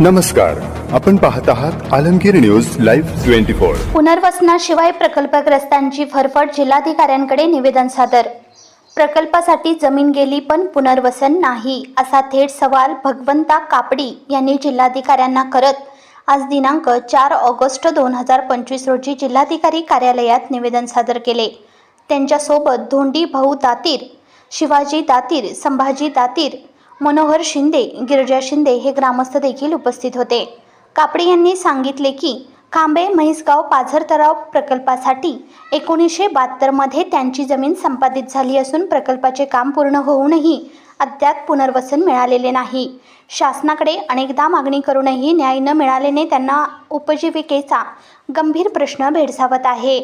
नमस्कार. आपण पाहत आहात Alamgir news live twenty four. पुनर्वसनाशिवाय प्रकल्पग्रस्तांची फरफट जिल्हाधिकाऱ्यांकडे निवेदन सादर. प्रकल्पासाठी जमीन गेली पण पुनर्वसन नाही असा थेट सवाल भगवंता कापडी यांनी जिल्हाधिकाऱ्यांना करत. आज दिनांक चार ऑगस्ट दोन हजार पंचवीस रोजी जिल्हाधिकारी कार्यालयात निवेदन सादर केले. त्यांच्यासोबत धोंडी भाऊ दातीर शिवाजी दातीर संभाजी दातीर मनोहर शिंदे गिरजा शिंदे हे ग्रामस्थ देखील उपस्थित होते. कापडे यांनी सांगितले की खांबे म्हैसगाव पाझर तलाव प्रकल्पासाठी एकोणीसशे बहात्तरमध्ये त्यांची जमीन संपादित झाली असून प्रकल्पाचे काम पूर्ण होऊनही अद्याप पुनर्वसन मिळालेले नाही. शासनाकडे अनेकदा मागणी करूनही न्याय न मिळाल्याने त्यांना उपजीविकेचा गंभीर प्रश्न भेडसावत आहे.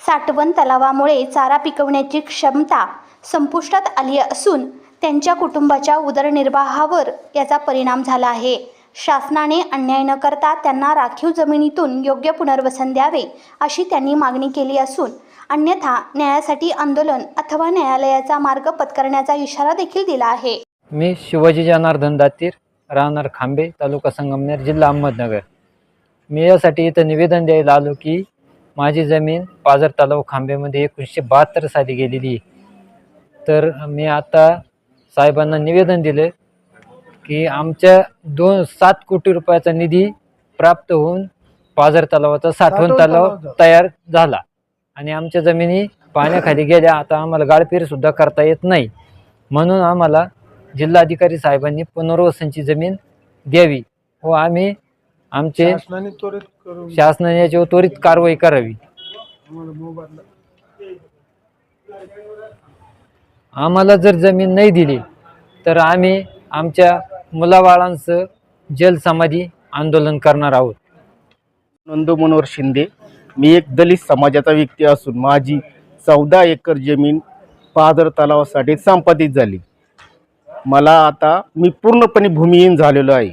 साठवण तलावामुळे चारा पिकवण्याची क्षमता संपुष्टात आली असून त्यांच्या कुटुंबाच्या उदरनिर्वाहावर याचा परिणाम झाला आहे. शासनाने अन्याय न करता त्यांना राखीव जमिनीतून योग्य पुनर्वसन द्यावे अशी त्यांनी मागणी केली असून अन्यथा न्यायासाठी आंदोलन अथवा न्यायालयाचा मार्ग पत्करण्याचा इशारा देखील दिला आहे. मी शिवाजी जनार्दन दातीर राहणार खांबे तालुका संगमनेर जिल्हा अहमदनगर. मी यासाठी इथं निवेदन द्यायला आलो की माझी जमीन पाझर तलाव खांबेमध्ये एकोणीसशे बहात्तर साली गेलेली तर मी आता साहेबांना निवेदन दिलं की आमच्या दोन सात कोटी रुपयाचा निधी प्राप्त होऊन पाझर तलावाचा साठवण तलाव तयार झाला. आणि आमच्या जमिनी पाण्याखाली गेल्या. आता आम्हाला गाळपीर सुद्धा करता येत नाही. म्हणून आम्हाला जिल्हाधिकारी साहेबांनी पुनर्वसनची जमीन द्यावी व आम्ही आमचे शासनाने त्वरित कारवाई करावी. आम्हाला जर जमीन नाही दिली तर आम्ही आमच्या मुलाबाळांचं जलसमाधी आंदोलन करणार आहोत. नंदू मनोहर शिंदे मी एक दलित समाजाचा व्यक्ती असून माझी चौदा एकर जमीन पादर तलावासाठी संपादित झाली. मला आता मी पूर्णपणे भूमिहीन झालेलो आहे.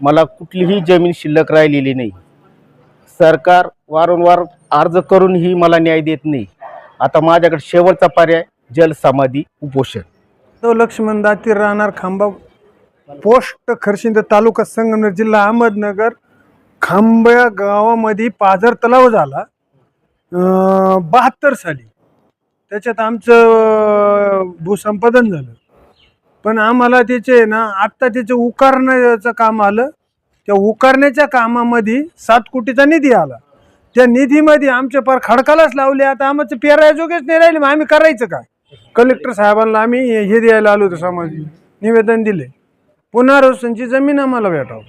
मला कुठलीही जमीन शिल्लक राहिलेली नाही. सरकार वारंवार अर्ज करूनही मला न्याय देत नाही. आता माझ्याकडे शेवटचा पर्याय जलसमाधी उपोषण. तो लक्ष्मण दातीर राहणार खांबा. पोस्ट खरशिंद तालुका संगमनेर जिल्हा अहमदनगर. खांबा गावामध्ये पाझर तलाव झाला. बहात्तर साली. त्याच्यात आमचं भूसंपादन झालं. पण आम्हाला त्याचे ना आत्ता त्याचं उकारण्याचं काम आलं. त्या उकारण्याच्या कामामध्ये सात कोटीचा निधी आला. त्या निधीमध्ये आमच्या पार खडकालाच लावले. आता आमचं पेरायजोगेच नाही राहिले. मग आम्ही करायचं काय? कलेक्टर साहेबांना आम्ही हे द्यायला आलो होतो समाज निवेदन दिले. पुनर्वसनची जमीन आम्हाला भेटावं.